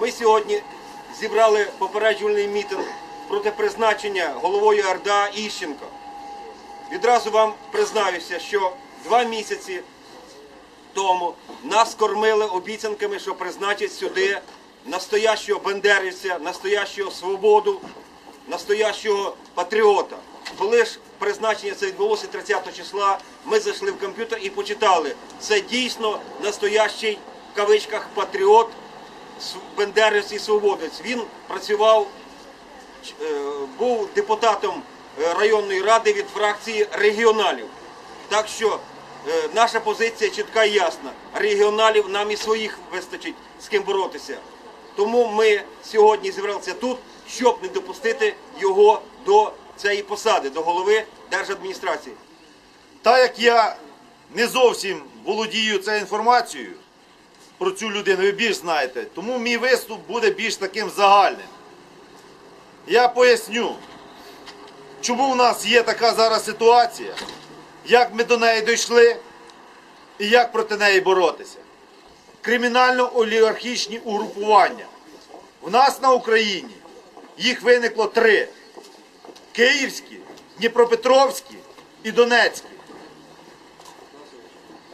Ми сьогодні зібрали попереджувальний мітинг проти призначення головою РДА Іщенко. Відразу вам признаюся, що два місяці тому нас кормили обіцянками, що призначать сюди настоящого бандерівця, настоящого свободу, настоящого патріота. Коли ж призначення це відбулося 30 числа, ми зайшли в комп'ютер і почитали. Це дійсно настоящий в кавичках патріот, с- і свободець. Він працював е, був депутатом е, районної ради від фракції регіоналів. Так що е, наша позиція чітка і ясна. Регіоналів нам і своїх вистачить з ким боротися. Тому ми сьогодні зібралися тут, щоб не допустити його до цієї посади, до голови держадміністрації. Так як я не зовсім володію цією інформацією про цю людину, ви більш знаєте, тому мій виступ буде більш таким загальним. Я поясню, чому в нас є така зараз ситуація, як ми до неї дійшли і як проти неї боротися. Кримінально-олігархічні угрупування. В нас на Україні їх виникло три: Київські, Дніпропетровські і Донецькі.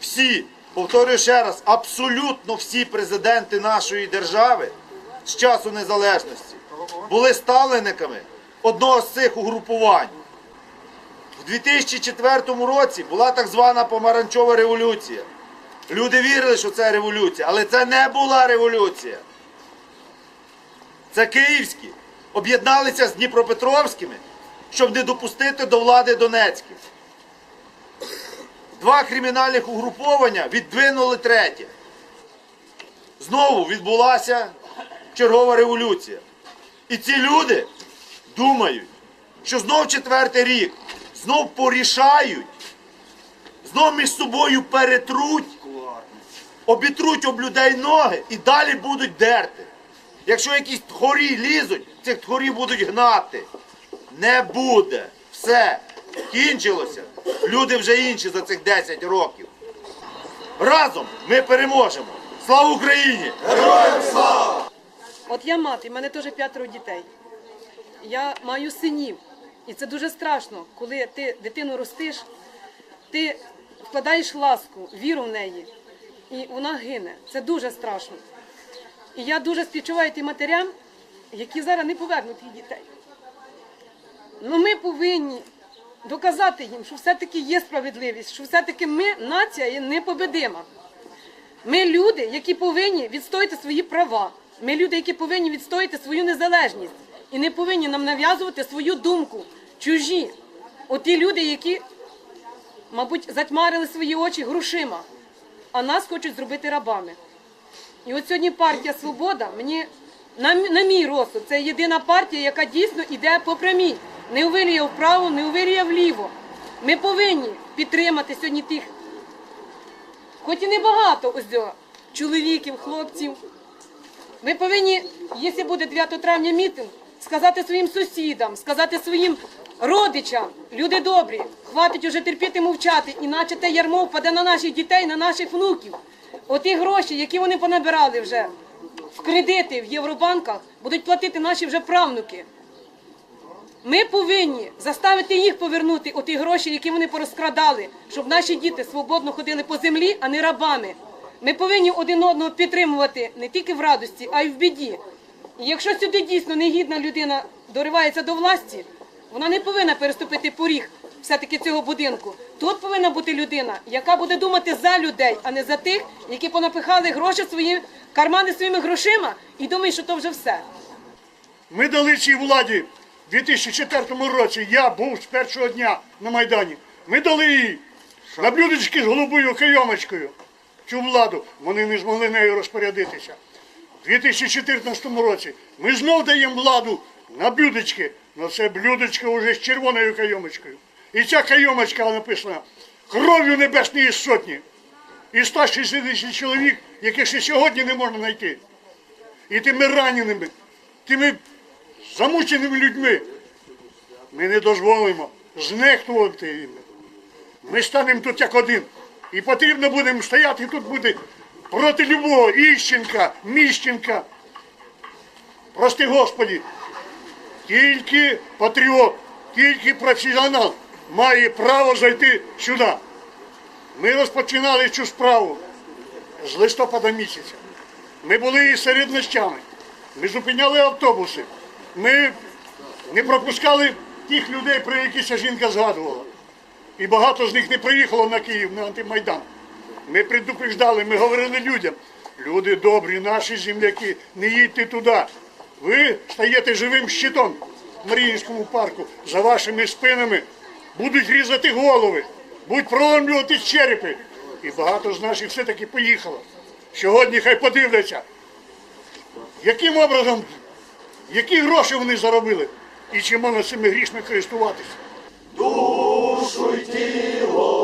Всі, повторюю ще раз, абсолютно всі президенти нашої держави з часу незалежності були ставленниками одного з цих угрупувань. У 2004 році була так звана помаранчова революція. Люди вірили, що це революція, але це не була революція. Це київські об'єдналися з Дніпропетровськими, щоб не допустити до влади Донецьких. Два кримінальних угруповання віддвинули третє. Знову відбулася чергова революція. І ці люди думають, що знов четвертий рік, знов порішають, знов між собою перетруть, обітруть об людей ноги і далі будуть дерти. Якщо якісь тхорі лізуть, цих тхорів будуть гнати. Не буде. Все. Кінчилося. Люди вже інші за цих 10 років. Разом ми переможемо. Слава Україні! Героям слава! От я мати, в мене теж п'ятеро дітей. Я маю синів. І це дуже страшно, коли ти дитину ростиш, ти вкладаєш ласку, віру в неї, і вона гине. Це дуже страшно. І я дуже співчуваю тим матерям, які зараз не повернуть їх дітей. Ну ми повинні доказати їм, що все-таки є справедливість, що все-таки ми нація є непобедима. Ми люди, які повинні відстояти свої права. Ми люди, які повинні відстояти свою незалежність і не повинні нам нав'язувати свою думку, чужі. Оті люди, які, мабуть, затьмарили свої очі грошима, а нас хочуть зробити рабами. І от сьогодні партія Свобода мені на, на мій розсуд, це єдина партія, яка дійсно йде по прямій. Не увирює вправо, не увирює вліво. Ми повинні підтримати сьогодні тих хоч і небагато ось цього, чоловіків, хлопців. Ми повинні, якщо буде 9 травня мітинг, сказати своїм сусідам, сказати своїм родичам, люди добрі, хватить уже терпіти мовчати, іначе те ярмо впаде на наших дітей, на наших внуків. Оті гроші, які вони понабирали вже в кредити в євробанках, будуть платити наші вже правнуки. Ми повинні заставити їх повернути оті гроші, які вони порозкрадали, щоб наші діти свободно ходили по землі, а не рабами. Ми повинні один одного підтримувати не тільки в радості, а й в біді. І якщо сюди дійсно негідна людина доривається до власті, вона не повинна переступити поріг все-таки цього будинку. Тут повинна бути людина, яка буде думати за людей, а не за тих, які понапихали гроші свої кармани своїми грошима і думають, що то вже все. Ми дали цій владі в 2004 році. Я був з першого дня на Майдані. Ми дали їй на блюдечки з голубою кайомочкою цю владу. Вони не змогли нею розпорядитися. У 2014 році ми знов даємо владу на блюдечки. але це блюдечко вже з червоною кайомочкою. І ця кайомочка написана кров'ю небесної сотні. І 160 чоловік, яких ще сьогодні не можна знайти. І тими раненими, тими замученими людьми. Ми не дозволимо знехтувати їм. Ми станемо тут як один. І потрібно будемо стояти тут буде проти любого Іщенка, Міщенка, прости Господі, тільки патріот, тільки професіонал має право зайти сюди. Ми розпочинали цю справу з листопада місяця. Ми були і серед ночами. Ми зупиняли автобуси. Ми не пропускали тих людей, про яких ця жінка згадувала. І багато з них не приїхало на Київ на антимайдан. Ми предупреждали, ми говорили людям. Люди добрі, наші земляки, не їдьте туди. Ви стаєте живим щитом в Маріїнському парку. За вашими спинами будуть різати голови, будуть проломлювати черепи. І багато з наших все-таки поїхало. Сьогодні хай подивляться, яким образом, які гроші вони заробили і чи можна цими грішми користуватися. Душу й тіло